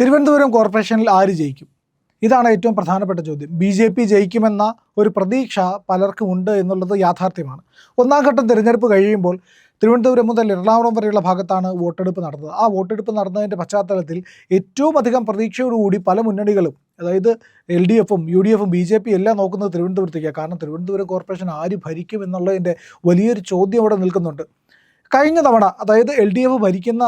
തിരുവനന്തപുരം കോർപ്പറേഷനിൽ ആര് ജയിക്കും? ഇതാണ് ഏറ്റവും പ്രധാനപ്പെട്ട ചോദ്യം. ബി ജെ പി ജയിക്കുമെന്ന ഒരു പ്രതീക്ഷ പലർക്കും ഉണ്ട് എന്നുള്ളത് യാഥാർത്ഥ്യമാണ്. ഒന്നാം ഘട്ടം തിരഞ്ഞെടുപ്പ് കഴിയുമ്പോൾ തിരുവനന്തപുരം മുതൽ എറണാകുളം വരെയുള്ള ഭാഗത്താണ് വോട്ടെടുപ്പ് നടന്നത്. ആ വോട്ടെടുപ്പ് നടന്നതിന്റെ പശ്ചാത്തലത്തിൽ ഏറ്റവും അധികം പ്രതീക്ഷയോടുകൂടി പല മുന്നണികളും അതായത് എൽ ഡി എഫും യു ഡി എഫും ബി ജെ പി എല്ലാം നോക്കുന്നത് തിരുവനന്തപുരത്തേക്കാണ്. കാരണം തിരുവനന്തപുരം കോർപ്പറേഷൻ ആര് ഭരിക്കും എന്നുള്ളതിന്റെ വലിയൊരു ചോദ്യം അവിടെ നിൽക്കുന്നുണ്ട്. കഴിഞ്ഞ തവണ അതായത് എൽ ഡി എഫ് ഭരിക്കുന്ന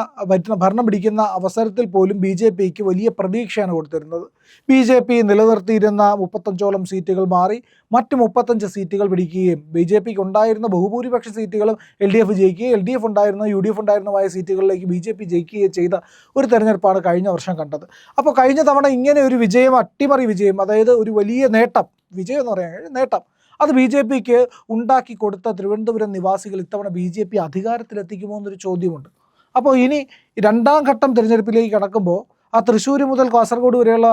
ഭരണ- പിടിക്കുന്ന അവസരത്തിൽ പോലും ബി ജെ പിക്ക് വലിയ പ്രതീക്ഷയാണ് കൊടുത്തിരുന്നത്. ബി ജെ പി നിലനിർത്തിയിരുന്ന മുപ്പത്തഞ്ചോളം സീറ്റുകൾ മാറി മറ്റ് മുപ്പത്തഞ്ച് സീറ്റുകൾ പിടിക്കുകയും ബി ജെ പിക്ക് ഉണ്ടായിരുന്ന ബഹുഭൂരിപക്ഷ സീറ്റുകളും എൽ ഡി എഫ് ജയിക്കുകയും എൽ ഡി എഫ് ഉണ്ടായിരുന്ന യു ഡി എഫ് ഉണ്ടായിരുന്നതായ സീറ്റുകളിലേക്ക് ബി ജെ പി ജയിക്കുകയും ചെയ്ത ഒരു തെരഞ്ഞെടുപ്പാണ് കഴിഞ്ഞ വർഷം കണ്ടത്. അപ്പോൾ കഴിഞ്ഞ തവണ ഇങ്ങനെ ഒരു വിജയം അട്ടിമറി വിജയം അതായത് ഒരു വലിയ നേട്ടം വിജയം എന്ന് പറയാൻ നേട്ടം അത് ബി ജെ പിക്ക് ഉണ്ടാക്കി കൊടുത്ത തിരുവനന്തപുരം നിവാസികൾ ഇത്തവണ ബി ജെ പി അധികാരത്തിലെത്തിക്കുമോ എന്നൊരു ചോദ്യമുണ്ട്. അപ്പോൾ ഇനി രണ്ടാം ഘട്ടം തിരഞ്ഞെടുപ്പിലേക്ക് കടക്കുമ്പോൾ ആ തൃശ്ശൂർ മുതൽ കാസർഗോഡ് വരെയുള്ള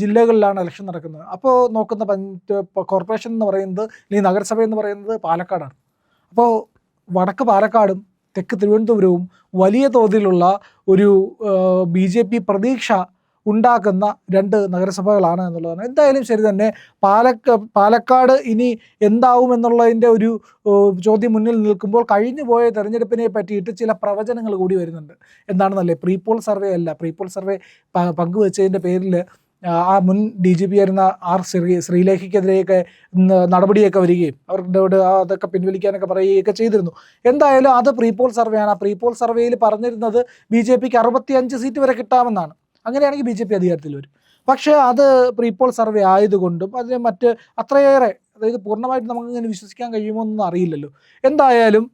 ജില്ലകളിലാണ് ഇലക്ഷൻ നടക്കുന്നത്. അപ്പോൾ നോക്കുന്ന പഞ്ച കോർപ്പറേഷൻ എന്ന് പറയുന്നത് അല്ലെങ്കിൽ നഗരസഭ എന്ന് പറയുന്നത് പാലക്കാടാണ്. അപ്പോൾ വടക്ക് പാലക്കാടും തെക്ക് തിരുവനന്തപുരവും വലിയ തോതിലുള്ള ഒരു ബി പ്രതീക്ഷ ഉണ്ടാക്കുന്ന രണ്ട് നഗരസഭകളാണ് എന്നുള്ളതാണ്. എന്തായാലും ശരി തന്നെ പാലക്ക പാലക്കാട് ഇനി എന്താവും എന്നുള്ളതിന്റെ ഒരു ചോദ്യം മുന്നിൽ നിൽക്കുമ്പോൾ കഴിഞ്ഞു പോയ തെരഞ്ഞെടുപ്പിനെ പറ്റിയിട്ട് ചില പ്രവചനങ്ങൾ കൂടി വരുന്നുണ്ട്. എന്താണെന്നല്ലേ? പ്രീപോൾ സർവേ അല്ല. പ്രീപോൾ സർവേ പങ്കുവച്ചതിന്റെ പേരിൽ ആ മുൻ ഡി ജി പി ആയിരുന്ന ആർ ശ്രീ ശ്രീലേഖയ്ക്കെതിരെയൊക്കെ നടപടിയൊക്കെ വരികയും അവരുടെ അതൊക്കെ പിൻവലിക്കാനൊക്കെ പറയുകയൊക്കെ ചെയ്തിരുന്നു. എന്തായാലും അത് പ്രീപോൾ സർവേയാണ്. ആ പ്രീപോൾ സർവേയിൽ പറഞ്ഞിരുന്നത് ബി ജെ പിക്ക് അറുപത്തിയഞ്ച് സീറ്റ് വരെ കിട്ടാമെന്നാണ്. അങ്ങനെയാണെങ്കിൽ ബി ജെ പി അധികാരത്തിൽ വരും. പക്ഷേ അത് പ്രീപോൾ സർവേ ആയതുകൊണ്ടും അതിന് മറ്റ് അത്രയേറെ അതായത് പൂർണമായിട്ട് നമുക്ക് ഇങ്ങനെ വിശ്വസിക്കാൻ കഴിയുമോ എന്നൊന്നും അറിയില്ലല്ലോ. എന്തായാലും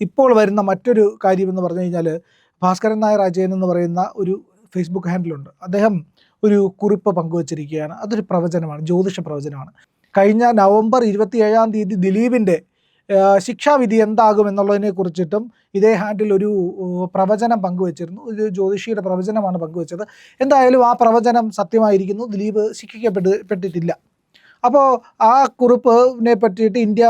ഇപ്പോൾ വരുന്ന മറ്റൊരു കാര്യം എന്ന് പറഞ്ഞു കഴിഞ്ഞാൽ ഭാസ്കരൻ നായർ അജയൻ എന്ന് പറയുന്ന ഒരു ഫേസ്ബുക്ക് ഹാൻഡിലുണ്ട്. അദ്ദേഹം ഒരു കുറിപ്പ് പങ്കുവച്ചിരിക്കുകയാണ്. അതൊരു പ്രവചനമാണ് ജ്യോതിഷ പ്രവചനമാണ്. കഴിഞ്ഞ നവംബർ ഇരുപത്തി ഏഴാം തീയതി ദിലീപിന്റെ ശിക്ഷാവിധി എന്താകും എന്നുള്ളതിനെ കുറിച്ചിട്ടും ഇതേ ഹാൻഡിൽ ഒരു പ്രവചനം പങ്കുവച്ചിരുന്നു. ഒരു ജ്യോതിഷിയുടെ പ്രവചനമാണ് പങ്കുവച്ചത്. എന്തായാലും ആ പ്രവചനം സത്യമായിരിക്കുന്നു. ദിലീപ് ശിക്ഷിക്കപ്പെട്ടിട്ടില്ല അപ്പോൾ ആ കുറിപ്പിനെ പറ്റിയിട്ട് ഇന്ത്യ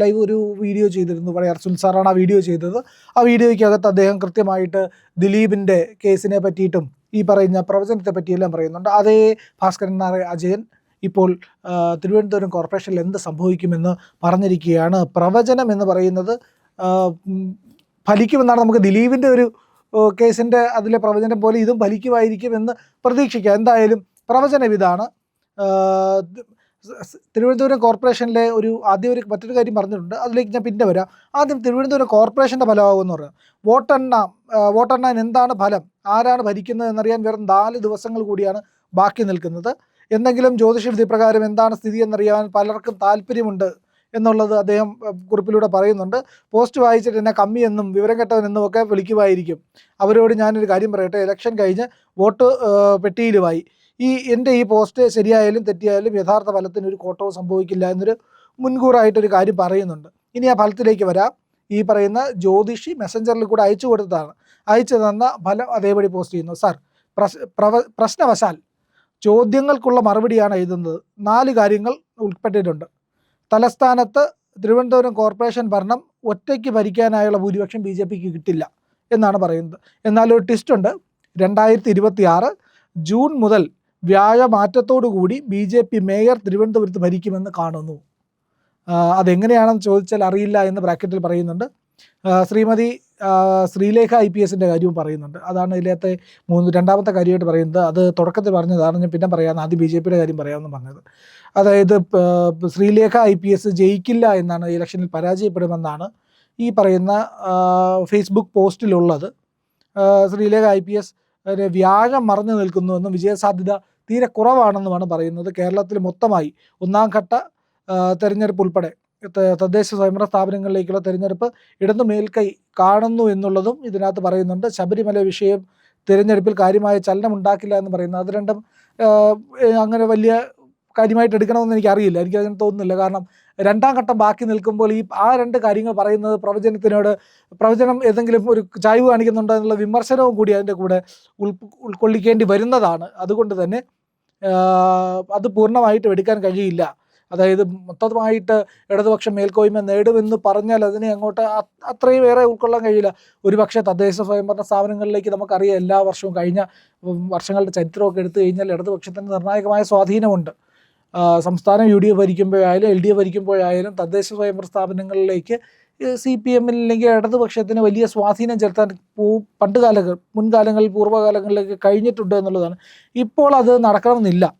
ലൈവ് ഒരു വീഡിയോ ചെയ്തിരുന്നു. പറയാം അർസുൽ സാറാണ് ആ വീഡിയോ ചെയ്തത്. ആ വീഡിയോയ്ക്കകത്ത് അദ്ദേഹം കൃത്യമായിട്ട് ദിലീപിന്റെ കേസിനെ പറ്റിയിട്ടും ഈ പറയുന്ന പ്രവചനത്തെ പറ്റിയെല്ലാം പറയുന്നുണ്ട്. അതേ ഭാസ്കരൻ നായർ അജയൻ ഇപ്പോൾ തിരുവനന്തപുരം കോർപ്പറേഷനിൽ എന്ത് സംഭവിക്കുമെന്ന് പറഞ്ഞിരിക്കുകയാണ്. പ്രവചനം എന്ന് പറയുന്നത് ഫലിക്കുമെന്നാണ് നമുക്ക് ദിലീപിന്റെ ഒരു കേസിന്റെ അതിലെ പ്രവചനം പോലെ ഇതും ഫലിക്കുമായിരിക്കും എന്ന് പ്രതീക്ഷിക്കാം. എന്തായാലും പ്രവചനം ഇതാണ്. തിരുവനന്തപുരം കോർപ്പറേഷനിലെ ഒരു ആദ്യം ഒരു മറ്റൊരു കാര്യം പറഞ്ഞിട്ടുണ്ട്. അതിലേക്ക് ഞാൻ പിന്നെ വരാം. ആദ്യം തിരുവനന്തപുരം കോർപ്പറേഷന്റെ ഫലമാകുമെന്ന് പറയാം. വോട്ടെണ്ണ വോട്ടെണ്ണാൻ എന്താണ് ഫലം? ആരാണ് ഭരിക്കുന്നത് എന്നറിയാൻ വേറെ നാല് ദിവസങ്ങൾ കൂടിയാണ് ബാക്കി നിൽക്കുന്നത്. എന്തെങ്കിലും ജ്യോതിഷ വിധി പ്രകാരം എന്താണ് സ്ഥിതി എന്നറിയാൻ പലർക്കും താല്പര്യമുണ്ട് എന്നുള്ളത് അദ്ദേഹം കുറിപ്പിലൂടെ പറയുന്നുണ്ട്. പോസ്റ്റ് വായിച്ചിട്ട് എന്നെ കമ്മിയെന്നും വിവരം കെട്ടവനെന്നും ഒക്കെ വിളിക്കുമായിരിക്കും. അവരോട് ഞാനൊരു കാര്യം പറയട്ടെ. ഇലക്ഷൻ കഴിഞ്ഞ് വോട്ട് പെട്ടിയിലുമായി. ഈ എന്റെ ഈ പോസ്റ്റ് ശരിയായാലും തെറ്റിയായാലും യഥാർത്ഥ ഫലത്തിന് ഒരു കോട്ടവും സംഭവിക്കില്ല എന്നൊരു മുൻകൂറായിട്ടൊരു കാര്യം പറയുന്നുണ്ട്. ഇനി ആ ഫലത്തിലേക്ക് വരാം. ഈ പറയുന്ന ജ്യോതിഷി മെസ്സഞ്ചറിൽ കൂടെ അയച്ചു കൊടുത്തതാണ്. അയച്ചു തന്ന ഫലം അതേപടി പോസ്റ്റ് ചെയ്യുന്നു. സാർ പ്രശ്നവശാൽ ചോദ്യങ്ങൾക്കുള്ള മറുപടിയാണ് എഴുതുന്നത്. നാല് കാര്യങ്ങൾ ഉൾപ്പെട്ടിട്ടുണ്ട്. തലസ്ഥാനത്ത് തിരുവനന്തപുരം കോർപ്പറേഷൻ ഭരണം ഒറ്റയ്ക്ക് ഭരിക്കാനായുള്ള ഭൂരിപക്ഷം ബി ജെ പിക്ക് കിട്ടില്ല എന്നാണ് പറയുന്നത്. എന്നാൽ ഒരു ട്വിസ്റ്റ് ഉണ്ട്. രണ്ടായിരത്തി ഇരുപത്തി ആറ് ജൂൺ മുതൽ വ്യാഴമാറ്റത്തോടു കൂടി ബി ജെ പി മേയർ തിരുവനന്തപുരത്ത് ഭരിക്കുമെന്ന് കാണുന്നു. അതെങ്ങനെയാണെന്ന് ചോദിച്ചാൽ അറിയില്ല എന്ന് ബ്രാക്കറ്റിൽ പറയുന്നുണ്ട്. ശ്രീമതി ശ്രീലേഖ ഐ പി എസിന്റെ കാര്യവും പറയുന്നുണ്ട്. അതാണ് ഇതിലത്തെ മൂന്ന് രണ്ടാമത്തെ കാര്യമായിട്ട് പറയുന്നത്. അത് തുടക്കത്തിൽ പറഞ്ഞതാണ്. ഞാൻ പിന്നെ പറയാമെന്ന് ആദ്യം ബി ജെ പിയുടെ കാര്യം പറയാമെന്ന് പറഞ്ഞത്. അതായത് ശ്രീലേഖ ഐ പി എസ് ജയിക്കില്ല എന്നാണ് ഇലക്ഷനിൽ പരാജയപ്പെടുമെന്നാണ് ഈ പറയുന്ന ഫേസ്ബുക്ക് പോസ്റ്റിലുള്ളത്. ശ്രീലേഖ ഐ പി എസ് വ്യാഴം മറഞ്ഞു നിൽക്കുന്നുവെന്നും വിജയസാധ്യത തീരെ കുറവാണെന്നുമാണ് പറയുന്നത്. കേരളത്തിൽ മൊത്തമായി ഒന്നാം ഘട്ട തെരഞ്ഞെടുപ്പ് ഉൾപ്പെടെ തദ്ദേശ സ്വയംഭരണ സ്ഥാപനങ്ങളിലേക്കുള്ള തെരഞ്ഞെടുപ്പ് ഇടതു മേൽക്കൈ കാണുന്നു എന്നുള്ളതും ഇതിനകത്ത് പറയുന്നുണ്ട്. ശബരിമല വിഷയം തിരഞ്ഞെടുപ്പിൽ കാര്യമായ ചലനം ഉണ്ടാക്കില്ല എന്ന് പറയുന്നത് അത് രണ്ടും അങ്ങനെ വലിയ കാര്യമായിട്ട് എടുക്കണമെന്ന് എനിക്കറിയില്ല. എനിക്ക് അങ്ങനെ തോന്നുന്നില്ല. കാരണം രണ്ടാം ഘട്ടം ബാക്കി നിൽക്കുമ്പോൾ ഈ ആ രണ്ട് കാര്യങ്ങൾ പറയുന്നത് പ്രവചനത്തിനോട് പ്രവചനം ഏതെങ്കിലും ഒരു ചായ്വ് കാണിക്കുന്നുണ്ടോ എന്നുള്ള വിമർശനവും കൂടി അതിന്റെ കൂടെ ഉൾ ഉൾക്കൊള്ളിക്കേണ്ടി വരുന്നതാണ്. അതുകൊണ്ട് തന്നെ അത് പൂർണമായിട്ടും എടുക്കാൻ കഴിയില്ല. അതായത് മൊത്തമായിട്ട് ഇടതുപക്ഷം മേൽക്കോയ്മ നേടുമെന്ന് പറഞ്ഞാൽ അതിനെ അങ്ങോട്ട് അത്രയും ഏറെ ഉൾക്കൊള്ളാൻ കഴിയില്ല. ഒരുപക്ഷെ തദ്ദേശ സ്വയംഭരണ സ്ഥാപനങ്ങളിലേക്ക് നമുക്കറിയാം എല്ലാ വർഷവും കഴിഞ്ഞ വർഷങ്ങളുടെ ചരിത്രമൊക്കെ എടുത്തു കഴിഞ്ഞാൽ ഇടതുപക്ഷത്തിന് നിർണായകമായ സ്വാധീനമുണ്ട്. സംസ്ഥാനം യു ഡി എഫ് ഭരിക്കുമ്പോഴായാലും എൽ ഡി എഫ് ഭരിക്കുമ്പോഴായാലും തദ്ദേശ സ്വയംഭരണ സ്ഥാപനങ്ങളിലേക്ക് സി പി എമ്മിൽ അല്ലെങ്കിൽ ഇടതുപക്ഷത്തിന് വലിയ സ്വാധീനം ചെലുത്താൻ പൂ- പണ്ട് കാലങ്ങൾ മുൻകാലങ്ങളിൽ പൂർവകാലങ്ങളിലേക്ക് കഴിഞ്ഞിട്ടുണ്ട് എന്നുള്ളതാണ്. ഇപ്പോൾ അത് നടക്കണമെന്നില്ല.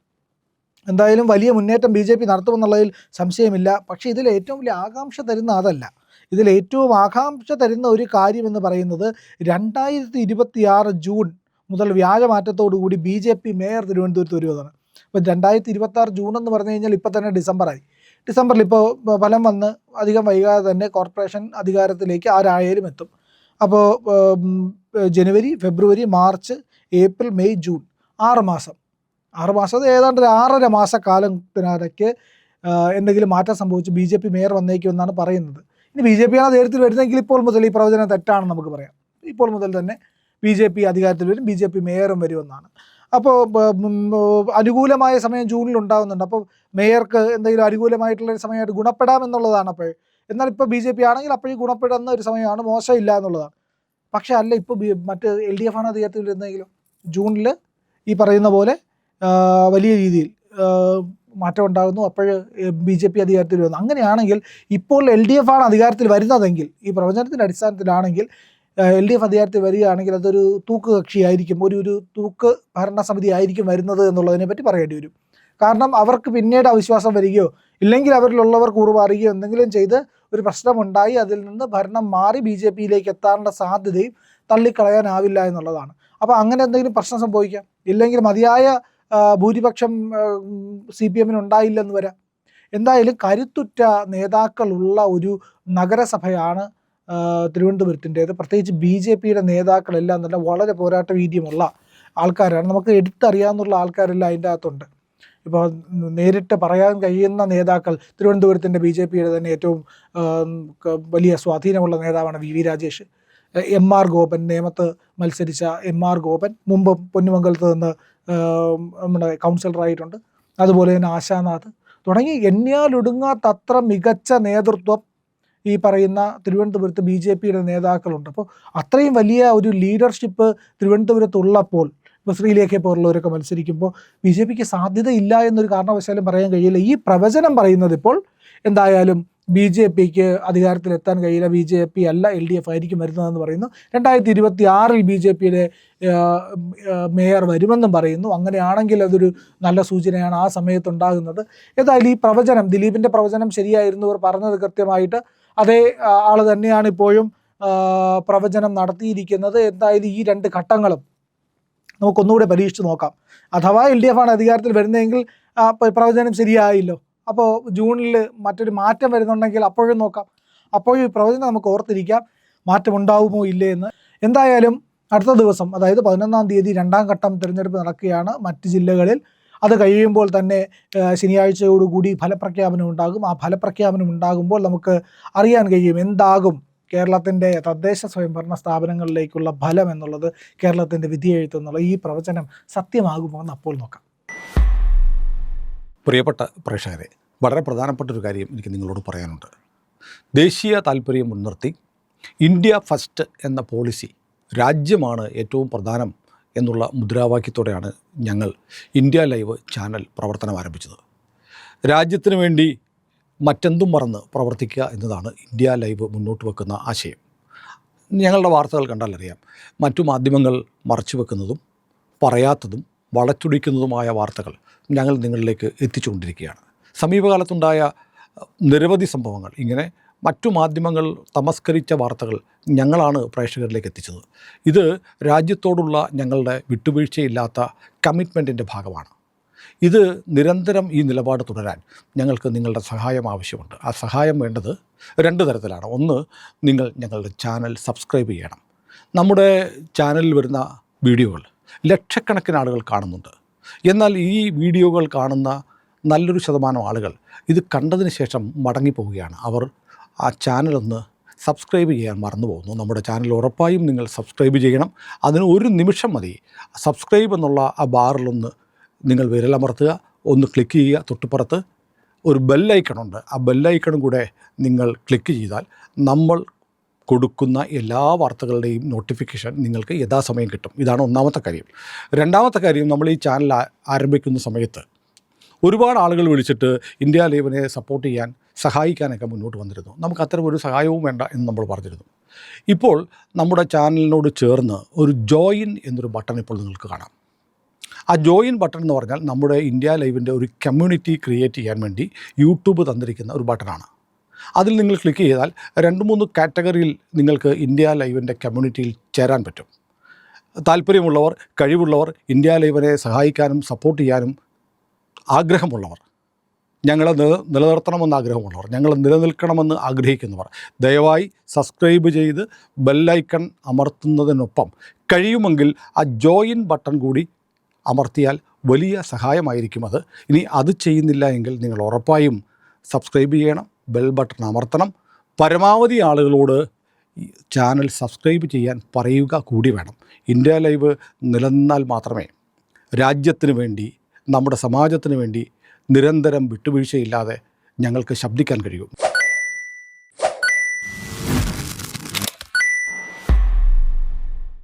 എന്തായാലും വലിയ മുന്നേറ്റം ബി ജെ പി നടത്തുമെന്നുള്ളതിൽ സംശയമില്ല. പക്ഷേ ഇതിൽ ഏറ്റവും വലിയ ആകാംക്ഷ തരുന്ന അതല്ല. ഇതിൽ ഏറ്റവും ആകാംക്ഷ തരുന്ന ഒരു കാര്യം എന്ന് പറയുന്നത് രണ്ടായിരത്തി ഇരുപത്തിയാറ് ജൂൺ മുതൽ വ്യാജമാറ്റത്തോടുകൂടി ബി ജെ പി മേയർ തിരുവനന്തപുരത്ത് വരുവതാണ് അപ്പോൾ രണ്ടായിരത്തി ഇരുപത്തി ആറ് ജൂൺ എന്ന് പറഞ്ഞു കഴിഞ്ഞാൽ ഇപ്പോൾ തന്നെ ഡിസംബറായി. ഡിസംബറിൽ ഇപ്പോൾ ഫലം വന്ന് അധികം വൈകാതെ തന്നെ കോർപ്പറേഷൻ അധികാരത്തിലേക്ക് ആരായാലും എത്തും. അപ്പോൾ ജനുവരി ഫെബ്രുവരി മാർച്ച് ഏപ്രിൽ മെയ് ജൂൺ ആറ് മാസം. ആറ് മാസം. അത് ഏതാണ്ട് ഒരു ആറര മാസക്കാലത്തിനിടയ്ക്ക് എന്തെങ്കിലും മാറ്റം സംഭവിച്ച് ബി ജെ പി മേയർ വന്നേക്കുമെന്നാണ് പറയുന്നത്. ഇനി ബി ജെ പി ആണ് നേരത്തിൽ വരുന്നതെങ്കിൽ ഇപ്പോൾ മുതൽ ഈ പ്രവചനം തെറ്റാണെന്ന് നമുക്ക് പറയാം. ഇപ്പോൾ മുതൽ തന്നെ ബി ജെ പി അധികാരത്തിൽ വരും ബി ജെ പി മേയറും വരുമെന്നാണ്. അപ്പോൾ അനുകൂലമായ സമയം ജൂണിൽ ഉണ്ടാകുന്നുണ്ട് അപ്പോൾ മേയർക്ക് എന്തെങ്കിലും അനുകൂലമായിട്ടുള്ള ഒരു സമയമായിട്ട് ഗുണപ്പെടാമെന്നുള്ളതാണ് അപ്പോൾ. എന്നാൽ ഇപ്പോൾ ബി ജെ പി ആണെങ്കിൽ അപ്പോഴും ഗുണപ്പെടുന്ന ഒരു സമയമാണ് മോശമില്ല എന്നുള്ളതാണ്. പക്ഷേ അല്ല ഇപ്പോൾ മറ്റ് എൽ ഡി എഫ് ആണ് അധികാരത്തിൽ വരുന്നതെങ്കിലും ജൂണിൽ ഈ പറയുന്ന പോലെ വലിയ രീതിയിൽ മാറ്റം ഉണ്ടാകുന്നു. അപ്പോൾ ബി ജെ പി അധികാരത്തിൽ വരുന്നു അങ്ങനെയാണെങ്കിൽ ഇപ്പോൾ എൽ ഡി എഫ് ആണ് അധികാരത്തിൽ വരുന്നതെങ്കിൽ ഈ പ്രവചനത്തിന്റെ അടിസ്ഥാനത്തിലാണെങ്കിൽ എൽ ഡി എഫ് അധികാരത്തിൽ വരികയാണെങ്കിൽ അതൊരു തൂക്ക് കക്ഷിയായിരിക്കും ഒരു ഒരു തൂക്ക് ഭരണസമിതി ആയിരിക്കും വരുന്നത് എന്നുള്ളതിനെ പറ്റി പറയേണ്ടി വരും. കാരണം അവർക്ക് പിന്നീട് അവിശ്വാസം വരികയോ ഇല്ലെങ്കിൽ അവരിലുള്ളവർ കൂറുമാറുകയോ എന്തെങ്കിലും ചെയ്ത് ഒരു പ്രശ്നമുണ്ടായി അതിൽ നിന്ന് ഭരണം മാറി ബി ജെ പിയിലേക്ക് എത്താനുള്ള സാധ്യതയും തള്ളിക്കളയാനാവില്ല എന്നുള്ളതാണ്. അപ്പോൾ അങ്ങനെ എന്തെങ്കിലും പ്രശ്നം സംഭവിക്കാം? ഇല്ലെങ്കിൽ മതിയായ ഭൂരിപക്ഷം സി പി എമ്മിന് ഉണ്ടായില്ലെന്ന് വരാം. എന്തായാലും കരുത്തുറ്റ നേതാക്കളുള്ള ഒരു നഗരസഭയാണ് തിരുവനന്തപുരത്തിന്റേത്. പ്രത്യേകിച്ച് ബി ജെ പിയുടെ നേതാക്കളെല്ലാം തന്നെ വളരെ പോരാട്ട വീര്യമുള്ള ആൾക്കാരാണ്. നമുക്ക് എടുത്തറിയാമെന്നുള്ള ആൾക്കാരെല്ലാം അതിന്റെ അകത്തുണ്ട് ഇപ്പോൾ നേരിട്ട് പറയാൻ കഴിയുന്ന നേതാക്കൾ തിരുവനന്തപുരത്തിന്റെ ബി ജെ പിയുടെ തന്നെ ഏറ്റവും വലിയ സ്വാധീനമുള്ള നേതാവാണ് V V Rajesh. M R Gopan നേമത്ത് മത്സരിച്ച എം ആർ ഗോപൻ മുമ്പ് പൊന്നുമംഗലത്ത് നിന്ന് നമ്മുടെ കൗൺസിലറായിട്ടുണ്ട് അതുപോലെ തന്നെ ആശാനാഥ് തുടങ്ങി എണ്ണിയാലൊടുങ്ങാത്തത്ര മികച്ച നേതൃത്വം ഈ പറയുന്ന തിരുവനന്തപുരത്ത് ബി ജെ പിയുടെ നേതാക്കളുണ്ട്. അപ്പോൾ അത്രയും വലിയ ഒരു ലീഡർഷിപ്പ് തിരുവനന്തപുരത്തുള്ളപ്പോൾ ഇപ്പോൾ ശ്രീലേഖ പോലുള്ളവരൊക്കെ മത്സരിക്കുമ്പോൾ ബി ജെ പിക്ക് സാധ്യതയില്ല എന്നൊരു കാരണവശാലും പറയാൻ കഴിയില്ല. ഈ പ്രവചനം പറയുന്നത് ഇപ്പോൾ എന്തായാലും ബി ജെ പിക്ക് അധികാരത്തിലെത്താൻ കഴിയില്ല. ബി ജെ പി അല്ല എൽ ഡി എഫ് ആയിരിക്കും വരുന്നതെന്ന് പറയുന്നു. രണ്ടായിരത്തി ഇരുപത്തി ആറിൽ ബി ജെ പിയുടെ മേയർ വരുമെന്നും പറയുന്നു. അങ്ങനെയാണെങ്കിൽ അതൊരു നല്ല സൂചനയാണ് ആ സമയത്തുണ്ടാകുന്നത്. ഏതായാലും ഈ പ്രവചനം ദിലീപിന്റെ പ്രവചനം ശരിയായിരുന്നു ഇവർ പറഞ്ഞത് കൃത്യമായിട്ട് അതേ ആൾ തന്നെയാണ് ഇപ്പോഴും പ്രവചനം നടത്തിയിരിക്കുന്നത്. എന്തായാലും ഈ രണ്ട് ഘട്ടങ്ങളും നമുക്കൊന്നുകൂടെ പരീക്ഷിച്ച് നോക്കാം. അഥവാ എൽ ഡി എഫ് ആണ് അധികാരത്തിൽ വരുന്നതെങ്കിൽ പ്രവചനം ശരിയായില്ലോ. അപ്പോൾ ജൂണിൽ മറ്റൊരു മാറ്റം വരുന്നുണ്ടെങ്കിൽ അപ്പോഴും നോക്കാം. അപ്പോഴും ഈ പ്രവചനം നമുക്ക് ഓർത്തിരിക്കാം. മാറ്റം ഉണ്ടാവുമോ ഇല്ലേ എന്ന്. എന്തായാലും അടുത്ത ദിവസം അതായത് പതിനൊന്നാം തീയതി രണ്ടാം ഘട്ടം തിരഞ്ഞെടുപ്പ് നടക്കുകയാണ് മറ്റ് ജില്ലകളിൽ. അത് കഴിയുമ്പോൾ തന്നെ ശനിയാഴ്ചയോടുകൂടി ഫലപ്രഖ്യാപനം ഉണ്ടാകും. ആ ഫലപ്രഖ്യാപനം ഉണ്ടാകുമ്പോൾ നമുക്ക് അറിയാൻ കഴിയും എന്താകും കേരളത്തിന്റെ തദ്ദേശ സ്വയംഭരണ സ്ഥാപനങ്ങളിലേക്കുള്ള ഫലം എന്നുള്ളത് കേരളത്തിന്റെ വിധിയെഴുത്തെന്നുള്ള ഈ പ്രവചനം സത്യമാകുമോ എന്ന് അപ്പോൾ നോക്കാം. പ്രിയപ്പെട്ട പ്രേക്ഷകരെ വളരെ പ്രധാനപ്പെട്ട ഒരു കാര്യം എനിക്ക് നിങ്ങളോട് പറയാനുണ്ട്. ദേശീയ താല്പര്യം മുൻനിർത്തി ഇന്ത്യ ഫസ്റ്റ് എന്ന പോളിസി രാജ്യമാണ് ഏറ്റവും പ്രധാനം എന്നുള്ള മുദ്രാവാക്യത്തോടെയാണ് ഞങ്ങൾ ഇന്ത്യ ലൈവ് ചാനൽ പ്രവർത്തനം ആരംഭിച്ചത്. രാജ്യത്തിന് വേണ്ടി മറ്റെന്തും മറന്ന് പ്രവർത്തിക്കുക എന്നതാണ് ഇന്ത്യ ലൈവ് മുന്നോട്ട് വെക്കുന്ന ആശയം. ഞങ്ങളുടെ വാർത്തകൾ കണ്ടാലറിയാം മറ്റു മാധ്യമങ്ങൾ മറച്ചു വെക്കുന്നതും പറയാത്തതും വളച്ചൊടിക്കുന്നതുമായ വാർത്തകൾ ഞങ്ങൾ നിങ്ങളിലേക്ക് എത്തിച്ചുകൊണ്ടിരിക്കുകയാണ്. സമീപകാലത്തുണ്ടായ നിരവധി സംഭവങ്ങൾ ഇങ്ങനെ മറ്റു മാധ്യമങ്ങൾ തമസ്കരിച്ച വാർത്തകൾ ഞങ്ങളാണ് പ്രേക്ഷകരിലേക്ക് എത്തിച്ചത്. ഇത് രാജ്യത്തോടുള്ള ഞങ്ങളുടെ വിട്ടുവീഴ്ചയില്ലാത്ത കമ്മിറ്റ്മെന്റിന്റെ ഭാഗമാണ്. ഇത് നിരന്തരം ഈ നിലപാട് തുടരാൻ ഞങ്ങൾക്ക് നിങ്ങളുടെ സഹായം ആവശ്യമുണ്ട്. ആ സഹായം വേണ്ടത് രണ്ട് തരത്തിലാണ്. ഒന്ന് നിങ്ങൾ ഞങ്ങളുടെ ചാനൽ സബ്സ്ക്രൈബ് ചെയ്യണം. നമ്മുടെ ചാനലിൽ വരുന്ന വീഡിയോകൾ ലക്ഷക്കണക്കിന് ആളുകൾ കാണുന്നുണ്ട്. എന്നാൽ ഈ വീഡിയോകൾ കാണുന്ന നല്ലൊരു ശതമാനം ആളുകൾ ഇത് കണ്ടതിന് ശേഷം മടങ്ങിപ്പോവുകയാണ്. അവർ ആ ചാനലൊന്ന് സബ്സ്ക്രൈബ് ചെയ്യാൻ മറന്നു പോകുന്നു. നമ്മുടെ ചാനൽ ഉറപ്പായും നിങ്ങൾ സബ്സ്ക്രൈബ് ചെയ്യണം. അതിന് ഒരു നിമിഷം മതി. സബ്സ്ക്രൈബ് എന്നുള്ള ആ ബാറിലൊന്ന് നിങ്ങൾ വിരലമർത്തുക ഒന്ന് ക്ലിക്ക് ചെയ്യുക. തൊട്ടുപുറത്ത് ഒരു ബെല്ലൈക്കണുണ്ട് ആ ബെല്ലൈക്കണും കൂടെ നിങ്ങൾ ക്ലിക്ക് ചെയ്താൽ നമ്മൾ കൊടുക്കുന്ന എല്ലാ വാർത്തകളുടെയും നോട്ടിഫിക്കേഷൻ നിങ്ങൾക്ക് യഥാസമയം കിട്ടും. ഇതാണ് ഒന്നാമത്തെ കാര്യം. രണ്ടാമത്തെ കാര്യം നമ്മൾ ഈ ചാനൽ ആരംഭിക്കുന്ന സമയത്ത് ഒരുപാട് ആളുകൾ വിളിച്ചിട്ട് ഇന്ത്യ ലൈവിനെ സപ്പോർട്ട് ചെയ്യാൻ സഹായിക്കാനൊക്കെ മുന്നോട്ട് വന്നിരുന്നു. നമുക്ക് അത്തരം ഒരു സഹായവും വേണ്ട എന്ന് നമ്മൾ പറഞ്ഞിരുന്നു. ഇപ്പോൾ നമ്മുടെ ചാനലിനോട് ചേർന്ന് ഒരു ജോയിൻ എന്നൊരു ബട്ടൺ ഇപ്പോൾ നിങ്ങൾക്ക് കാണാം. ആ ജോയിൻ ബട്ടൺ എന്ന് പറഞ്ഞാൽ നമ്മുടെ ഇന്ത്യ ലൈവിന്റെ ഒരു കമ്മ്യൂണിറ്റി ക്രിയേറ്റ് ചെയ്യാൻ വേണ്ടി യൂട്യൂബ് തന്നിരിക്കുന്ന ഒരു ബട്ടണാണ് അതിൽ നിങ്ങൾ ക്ലിക്ക് ചെയ്താൽ രണ്ട് മൂന്ന് കാറ്റഗറിയിൽ നിങ്ങൾക്ക് ഇന്ത്യ ലൈവിന്റെ കമ്മ്യൂണിറ്റിയിൽ ചേരാൻ പറ്റും. താല്പര്യമുള്ളവർ കഴിവുള്ളവർ ഇന്ത്യ ലൈവിനെ സഹായിക്കാനും സപ്പോർട്ട് ചെയ്യാനും ആഗ്രഹമുള്ളവർ ഞങ്ങളെ നില നിലനിർത്തണമെന്ന് ആഗ്രഹമുള്ളവർ ഞങ്ങൾ നിലനിൽക്കണമെന്ന് ആഗ്രഹിക്കുന്നവർ ദയവായി സബ്സ്ക്രൈബ് ചെയ്ത് ബെല്ലൈക്കൺ അമർത്തുന്നതിനൊപ്പം കഴിയുമെങ്കിൽ ആ ജോയിൻ ബട്ടൺ കൂടി അമർത്തിയാൽ വലിയ സഹായമായിരിക്കും അത്. ഇനി അത് ചെയ്യുന്നില്ല എങ്കിൽ നിങ്ങൾ ഉറപ്പായും സബ്സ്ക്രൈബ് ചെയ്യണം. ബെൽ ബട്ടൺ അമർത്തണം. പരമാവധി ആളുകളോട് ചാനൽ സബ്സ്ക്രൈബ് ചെയ്യാൻ പറയുക കൂടി വേണം. ഇന്ത്യ ലൈവ് നിലനിന്നാൽ മാത്രമേ രാജ്യത്തിന് വേണ്ടി നമ്മുടെ സമാജത്തിന് വേണ്ടി നിരന്തരം വിട്ടുവീഴ്ചയില്ലാതെ ഞങ്ങൾക്ക് ശബ്ദിക്കാൻ കഴിയും.